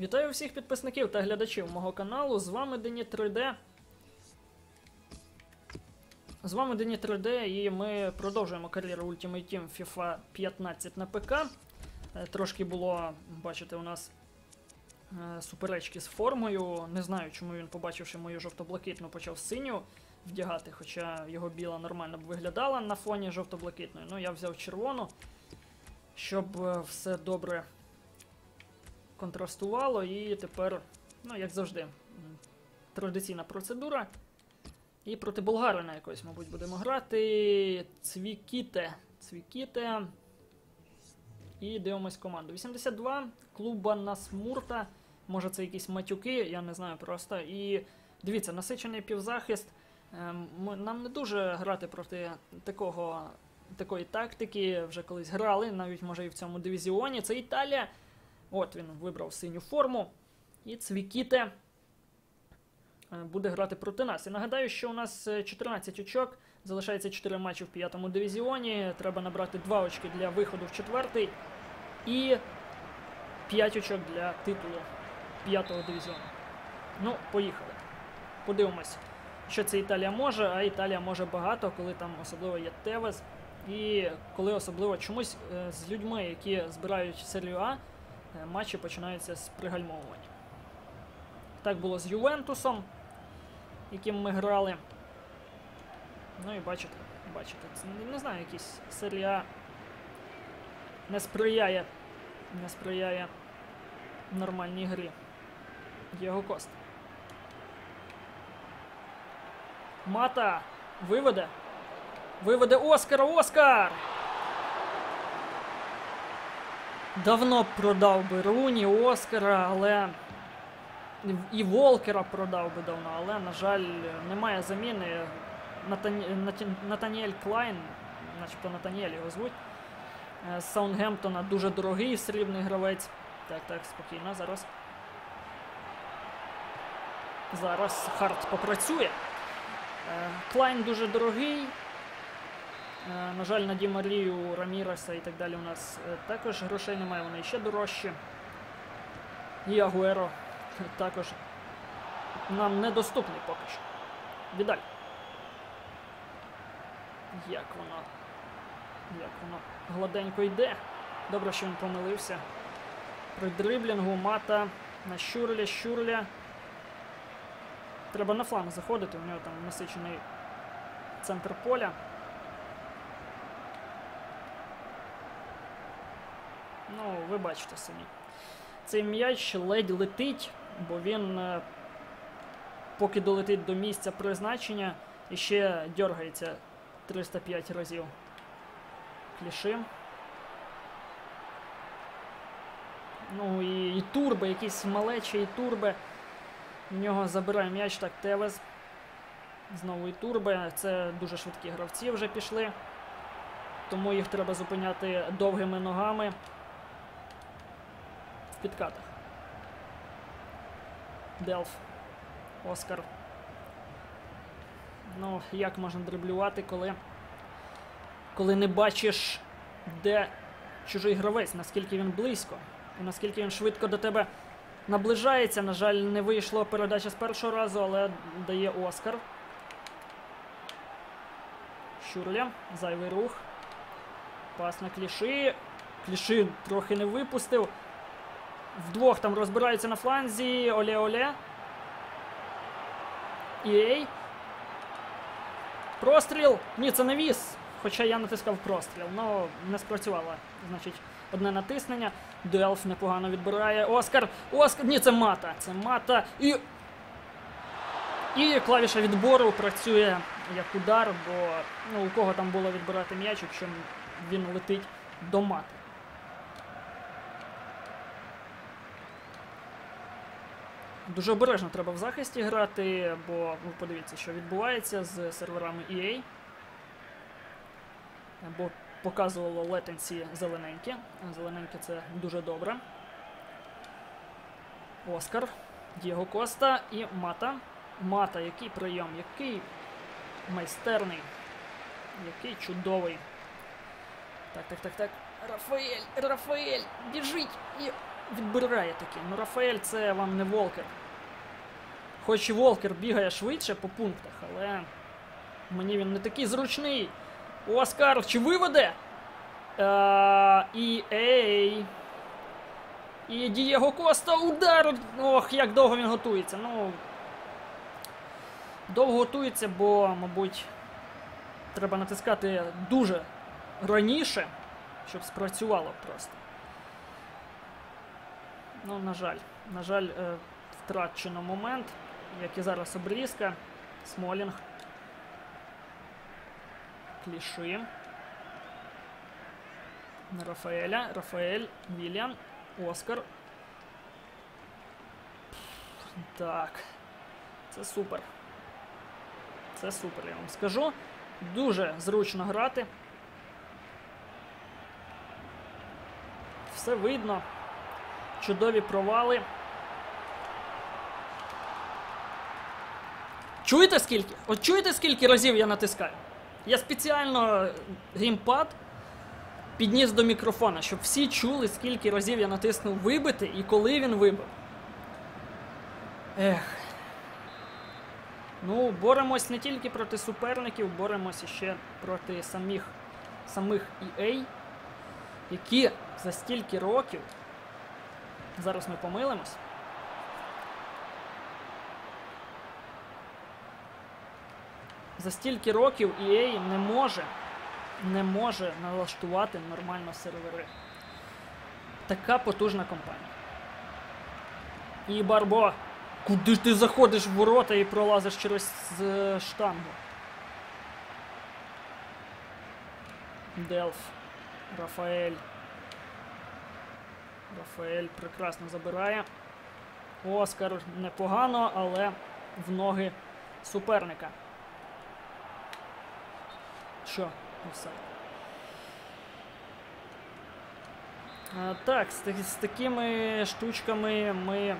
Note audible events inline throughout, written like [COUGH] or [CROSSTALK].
Вітаю всіх підписників та глядачів мого каналу. З вами Дені 3D. З вами Дені 3D і ми продовжуємо кар'єру Ultimate Team FIFA 15 на ПК. Е, Трошки було, бачите, у нас е, суперечки з формою. Не знаю, чому він, побачивши мою жовто-блакитну, почав синю вдягати, хоча його біла нормально б виглядала на фоні жовто-блакитної. Ну, я взяв червону, щоб е, все добре контрастувало, і тепер, ну, як завжди, традиційна процедура. І проти болгарина якось, мабуть, будемо грати. Цвікіте. Цвікіте. І дивимось команду. 82, клуба Насмурта. Може це якісь матюки, я не знаю просто. І дивіться, насичений півзахист. Ем, Нам не дуже грати проти такого, такої тактики. Вже колись грали, навіть може і в цьому дивізіоні. Це Італія. От він вибрав синю форму. І Цвікіте е, буде грати проти нас. І нагадаю, що у нас е, 14 очок, залишається 4 матчі в п'ятому дивізіоні. Треба набрати 2 очки для виходу в четвертий і 5 очок для титулу п'ятого дивізіону. Ну, поїхали. Подивимось, що це Італія може, а Італія може багато, коли там особливо є Тевес. І коли особливо чомусь е, з людьми, які збирають серію А, е, матчі починаються з пригальмовування. Так було з Ювентусом, яким ми грали. Ну і бачите, бачите, це не- знаю, якісь серія не сприяє, не сприяє нормальній грі. Дієго Коста. Мата виведе. Виведе Оскара. Оскар! Давно б продав би Руні, Оскара, але. І Волкера продав би давно, але, на жаль, немає заміни. Натані... Натаніель Клайн, начебто Натаніель його звуть. е, З Саундгемптона дуже дорогий срібний гравець. Так, так, спокійно, зараз. Зараз Харт попрацює. Е, Клайн дуже дорогий. Е, На жаль, на Ді Марію, Раміреса і так далі у нас е, також грошей немає, вони ще дорожчі. І Агуеро також нам недоступний поки що. Відаль. Як воно. Як воно гладенько йде. Добре, що він помилився. При дриблінгу мата на щурля, щурля. Треба на фланг заходити, у нього там насичений центр поля. Ну, ви бачите самі. Цей м'яч ледь летить, бо він, е, поки долетить до місця призначення, іще дергається 305 разів. Кліши. Ну і, і турби, якісь малечі і турби. В нього забирає м'яч так Тевес. Знову і турби. Це дуже швидкі гравці вже пішли. Тому їх треба зупиняти довгими ногами підкатах. Делф. Оскар. Ну, як можна дриблювати, коли, коли не бачиш, де чужий гравець, наскільки він близько, і наскільки він швидко до тебе наближається. На жаль, не вийшло передача з першого разу, але дає Оскар. Щурля. Зайвий рух. Пас на кліші. Кліші трохи не випустив. Вдвох там розбираються на фланзі. Оле-оле. Єй. Простріл. Ні, це навіс. Хоча я натискав простріл, але не спрацювало. Значить, одне натиснення. Делф непогано відбирає. Оскар. Оскар. Ні, це мата. Це мата. І. І клавіша відбору працює як удар, бо ну, у кого там було відбирати м'яч, якщо він летить до мати. Дуже обережно треба в захисті грати, бо ви подивіться, що відбувається з серверами EA. Бо показувало летенці зелененьке. Зелененьке це дуже добре. Оскар, Дієго Коста і Мата. Мата, який прийом, який майстерний, який чудовий. Так, так, так, так. Рафаель, Рафаель, біжить! І відбирає таки. Ну, Рафаель це вам не Волкер. Хоч і Волкер бігає швидше по пунктах, але мені він не такий зручний. Оскар, чи виведе? Е, і ей. І Дієго Коста удар! Ох, як довго він готується. Ну. Довго готується, бо, мабуть, треба натискати дуже раніше, щоб спрацювало просто. Ну, на жаль, на жаль, е, втрачено момент, як і зараз обрізка. Смолінг. Кліши. На Рафаеля. Рафаель, Вільян, Оскар. Так. Це супер. Це супер, я вам скажу. Дуже зручно грати. Все видно. Чудові провали. Чуєте скільки? От чуєте, скільки разів я натискаю? Я спеціально геймпад підніс до мікрофона, щоб всі чули, скільки разів я натиснув вибити і коли він вибив. Ех. Ну, боремось не тільки проти суперників, боремось ще проти самих, самих EA, які за стільки років. Зараз ми помилимось. За стільки років EA не може, не може налаштувати нормально сервери. Така потужна компанія. І Барбо, куди ж ти заходиш в ворота і пролазиш через штангу? Делф, Рафаель. Рафаель прекрасно забирає. Оскар непогано, але в ноги суперника. Що? Все. Так, з, з такими штучками ми.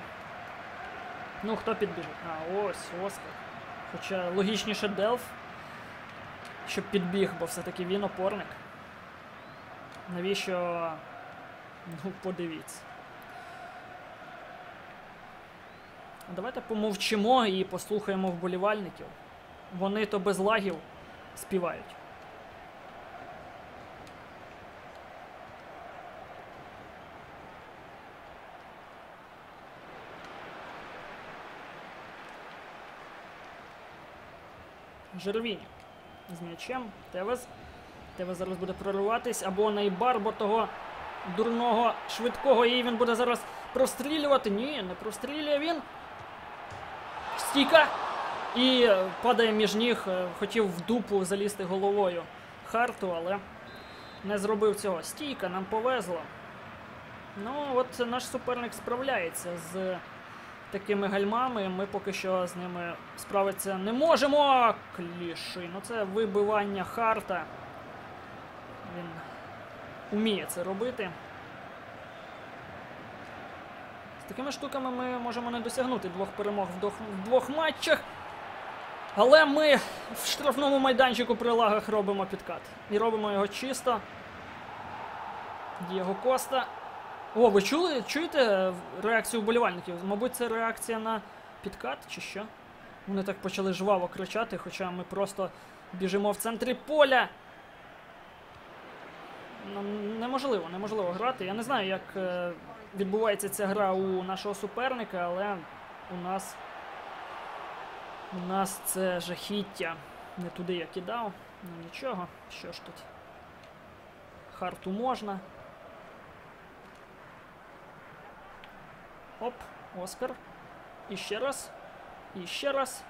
Ну, хто підбіжить? А, ось, Оскар. Хоча логічніше Делф, щоб підбіг, бо все-таки він опорник. Навіщо? Ну, подивіться. Давайте помовчимо і послухаємо вболівальників. Вони то без лагів співають. Жервіні з м'ячем. Тевес. Тевес зараз буде прориватись. Або найбарбо того дурного швидкого. І він буде зараз прострілювати. Ні, не прострілює він. Стійка. І падає між ніг. е, Хотів в дупу залізти головою Харту, але не зробив цього. Стійка, нам повезло. Ну, от наш суперник справляється з такими гальмами. Ми поки що з ними справитися не можемо. Кліши. Ну це вибивання Харта. Він уміє це робити. З такими штуками ми можемо не досягнути двох перемог в двох, в двох матчах. Але ми в штрафному майданчику при лагах робимо підкат. І робимо його чисто. Дієго Коста. О, ви чули? Чуєте реакцію вболівальників? Мабуть, це реакція на підкат чи що? Вони так почали жваво кричати, хоча ми просто біжимо в центрі поля. Ну, неможливо, неможливо грати. Я не знаю, як е, відбувається ця гра у нашого суперника, але у нас. У нас це жахіття. Не туди я кидав. Ну нічого. Що ж тут? Харту можна. Оп, Оскар. І ще раз. І раз.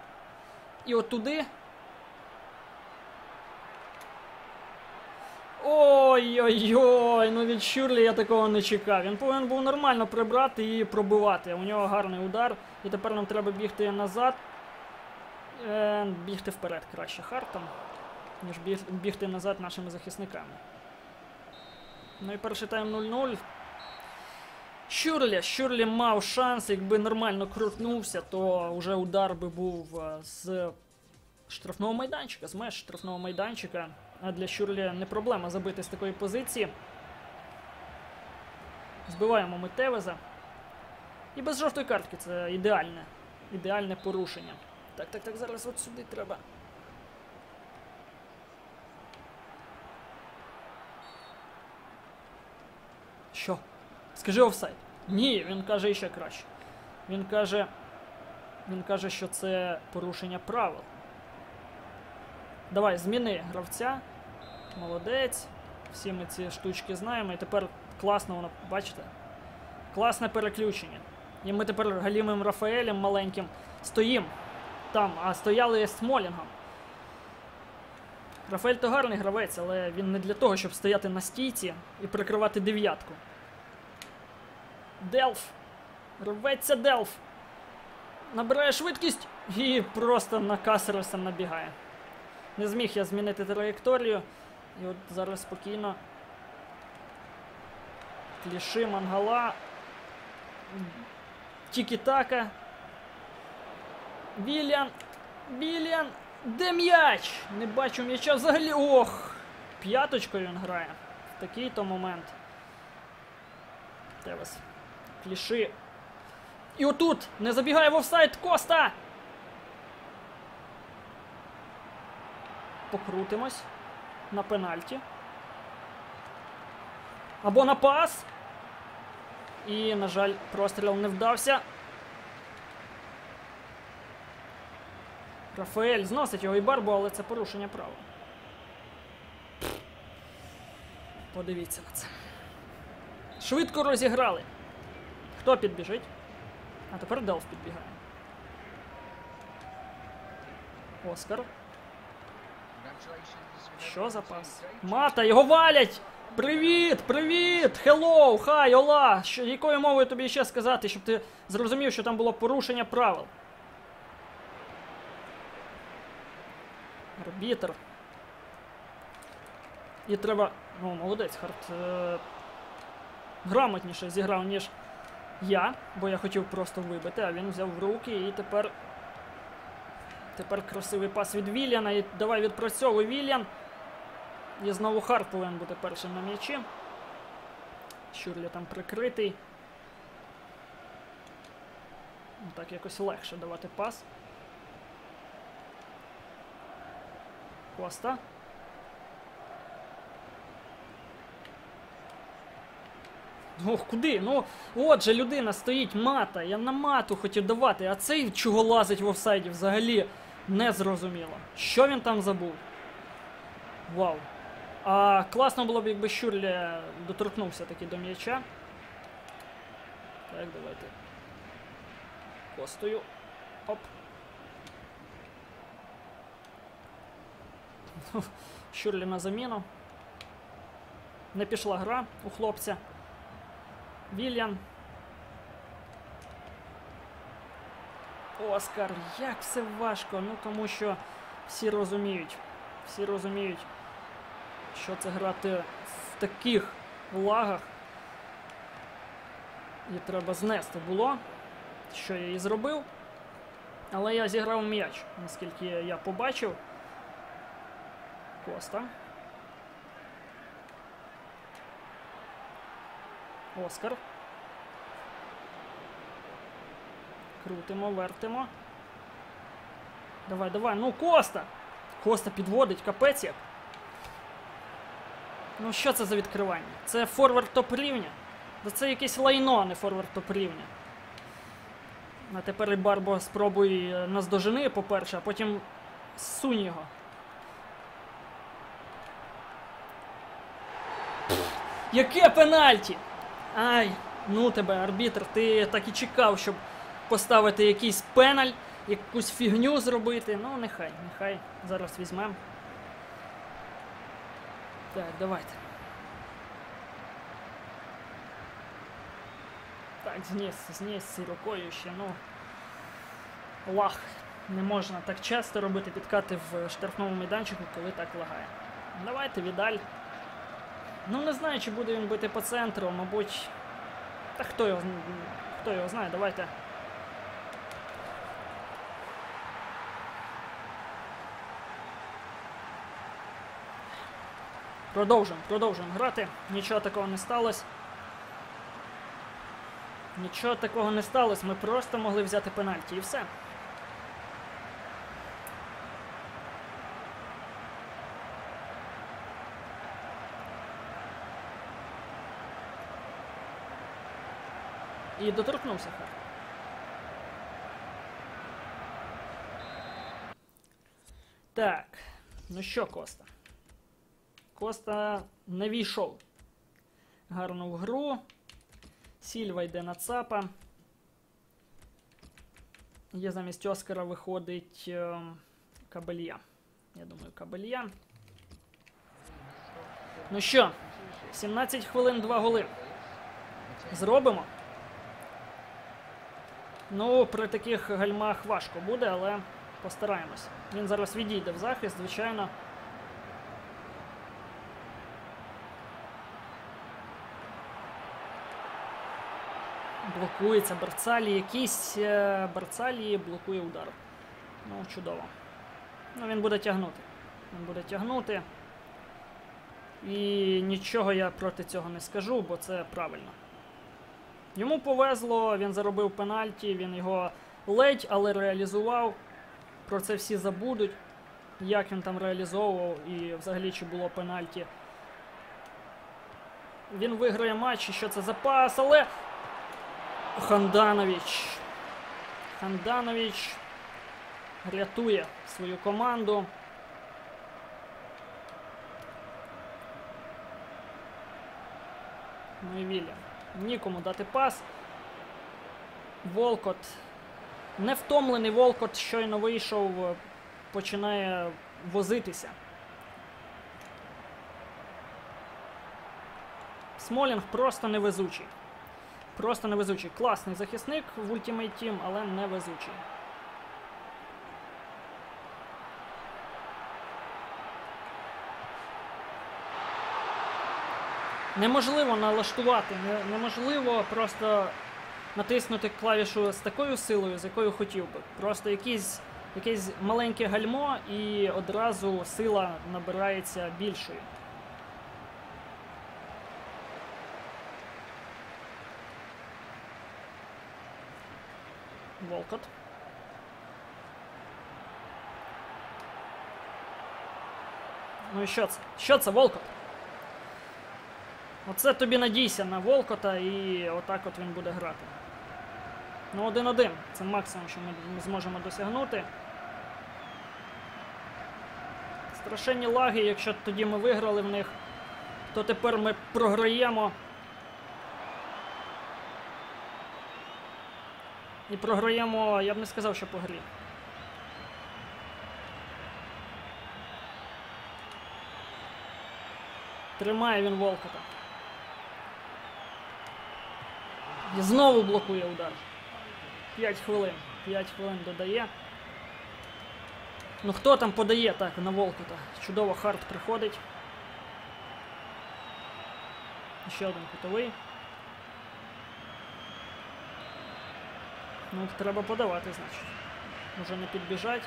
І от туди. Ой-ой-ой, ну від Щурлі я такого не чекав. Він повинен був нормально прибрати і пробивати. У нього гарний удар. І тепер нам треба бігти назад. Е, бігти вперед краще Хартом, ніж біг, бігти назад нашими захисниками. Ну і перший тайм 0-0. Щурлі, Щурлі мав шанс, якби нормально крутнувся, то вже удар би був е, з штрафного майданчика, з меж штрафного майданчика. А для Щурлі не проблема забити з такої позиції. Збиваємо ми Тевеза. І без жовтої картки це ідеальне. Ідеальне порушення. Так, так, так, зараз от сюди треба. Що? Скажи офсайд. Ні, він каже іще краще. Він каже. Він каже, що це порушення правил. Давай, зміни гравця. Молодець. Всі ми ці штучки знаємо. І тепер класно воно, бачите? Класне переключення. І ми тепер Галімим Рафаелем маленьким стоїмо там, а стояли з Смолінгом. Рафаель то гарний гравець, але він не для того, щоб стояти на стійці і прикривати дев'ятку. Делф. Рветься Делф. Набирає швидкість і просто на Касереса набігає. Не зміг я змінити траєкторію. І от зараз спокійно. Кліши мангала. Тікі-така. Вільян. Вільян. Де м'яч? Не бачу м'яча взагалі. Ох! П'яточкою він грає. В такий то момент. Тевес. Кліши. І отут! Не забігає в офсайд Коста! Покрутимось. На пенальті. Або на пас. І, на жаль, простріл не вдався. Рафаель зносить його і барбу, але це порушення права. Подивіться на це. Швидко розіграли. Хто підбіжить? А тепер Делф підбігає. Оскар. Що за пас? Мата, його валять! Привіт! Привіт! Хеллоу! Хай, ола! Що, якою мовою тобі ще сказати, щоб ти зрозумів, що там було порушення правил? Арбітр. І треба. Ну, молодець, Харт. Е... Грамотніше зіграв, ніж я, бо я хотів просто вибити, а він взяв в руки і тепер. Тепер красивий пас від Вільяна. І давай відпрацьовуй Вільян. І знову Харт повинен бути першим на м'ячі. Щурлі там прикритий. Ну, Так якось легше давати пас. Коста. Ох, куди? Ну, отже, людина стоїть мата. Я на мату хотів давати, а цей чого лазить в офсайді взагалі не зрозуміло. Що він там забув? Вау. А класно було б, якби Щурлі доторкнувся таки до м'яча. Так, давайте. Костою. Оп. [LAUGHS] Щурлі на заміну. Не пішла гра у хлопця. Вільян. Оскар, як все важко. Ну тому що всі розуміють. Всі розуміють, що це грати в таких лагах. І треба знести було, що я і зробив. Але я зіграв м'яч, наскільки я побачив. Коста. Оскар. Крутимо, вертимо. Давай, давай. Ну, Коста! Коста підводить, капець як. Ну, що це за відкривання? Це форвард топ рівня? Да це якесь лайно, а не форвард топ рівня. А тепер і Барбо спробуй наздожени, по-перше, а потім сунь його. Яке пенальті? Ай, ну тебе, арбітр, ти так і чекав, щоб поставити якийсь пеналь, якусь фігню зробити. Ну, нехай, нехай. Зараз візьмемо. Так, давайте. Так, зніс, зніс і рукою ще, ну. Лах. Не можна так часто робити підкати в штрафному майданчику, коли так лагає. Давайте відаль. Ну, не знаю, чи буде він бити по центру, мабуть. Та хто його хто його знає, давайте. Продовжуємо, продовжуємо грати. Нічого такого не сталося. Нічого такого не сталося, ми просто могли взяти пенальті і все. І доторкнувся Харт. Так, ну що, Коста? Коста не війшов гарно в гру. Сільва йде на ЦАПа. Є замість Оскара виходить е, Кабелья. Я думаю, Кабелья. Ну що, 17 хвилин, 2 голи. Зробимо. Ну, при таких гальмах важко буде, але постараємось. Він зараз відійде в захист, звичайно. Блокується Барцалі. Якийсь е, Барцалі блокує удар. Ну, чудово. Ну, він буде тягнути. Він буде тягнути. І нічого я проти цього не скажу, бо це правильно. Йому повезло, він заробив пенальті, він його ледь, але реалізував. Про це всі забудуть, як він там реалізовував і взагалі чи було пенальті. Він виграє матч, і що це за пас, але. Ханданович. Ханданович рятує свою команду. Ну і Вільям. Нікому дати пас. Волкот. Невтомлений Волкот щойно вийшов, починає возитися. Смолінг просто невезучий. Просто невезучий. Класний захисник в Ultimate Team, але невезучий. Неможливо налаштувати, не- неможливо просто натиснути клавішу з такою силою, з якою хотів би. Просто якийсь, якесь маленьке гальмо і одразу сила набирається більшою. Волкот. Ну і що це? Що це, Волкот? Оце тобі надійся на Волкота і отак от він буде грати. Ну, один-один. Це максимум, що ми зможемо досягнути. Страшенні лаги, якщо тоді ми виграли в них, то тепер ми програємо. І програємо, я б не сказав, що по грі. Тримає він Волкота. І знову блокує удар. 5 хвилин. 5 хвилин додає. Ну хто там подає так на Волкота? Чудово Харт приходить. Ще один кутовий. Ну, треба подавати, значить. Може не підбіжать.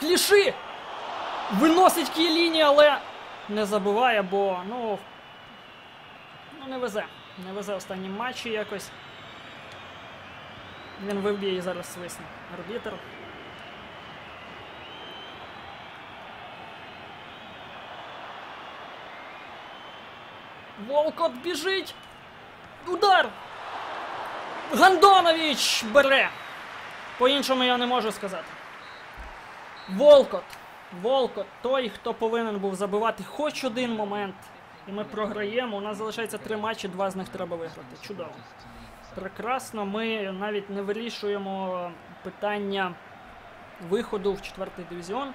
Кліши! Виносить Кіеліні, але не забуває, бо, ну. Ну, не везе. Не везе останні матчі якось. Він виб'є і зараз свисне. Арбітер. Волкот біжить. Удар! Гандонович бере. По-іншому я не можу сказати. Волкот. Волкот, той, хто повинен був забивати хоч один момент. І ми програємо. У нас залишається три матчі, два з них треба виграти. Чудово. Прекрасно. Ми навіть не вирішуємо питання виходу в четвертий дивізіон.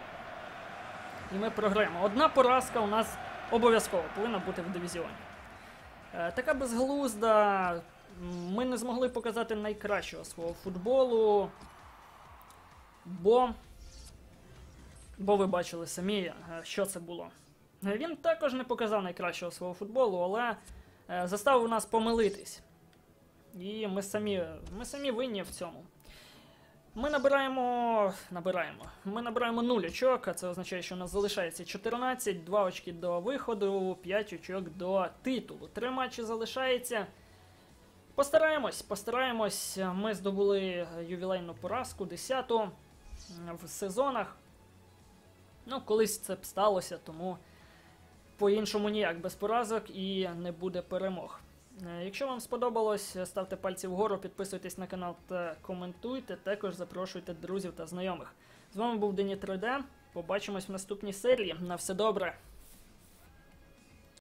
І ми програємо. Одна поразка у нас обов'язково повинна бути в дивізіоні. Е, Така безглузда. Ми не змогли показати найкращого свого футболу. Бо. Бо ви бачили самі, е, що це було. Е, Він також не показав найкращого свого футболу, але е, заставив нас помилитись. І ми самі, ми самі винні в цьому. Ми набираємо. Набираємо. Ми набираємо 0 очок, а це означає, що у нас залишається 14, 2 очки до виходу, 5 очок до титулу. Три матчі залишається. Постараємось, постараємось. Ми здобули ювілейну поразку 10-ту в сезонах. Ну, колись це б сталося, тому по-іншому ніяк без поразок і не буде перемог. Е, Якщо вам сподобалось, ставте пальці вгору, підписуйтесь на канал та коментуйте. Також запрошуйте друзів та знайомих. З вами був Дені 3D. Побачимось в наступній серії. На все добре.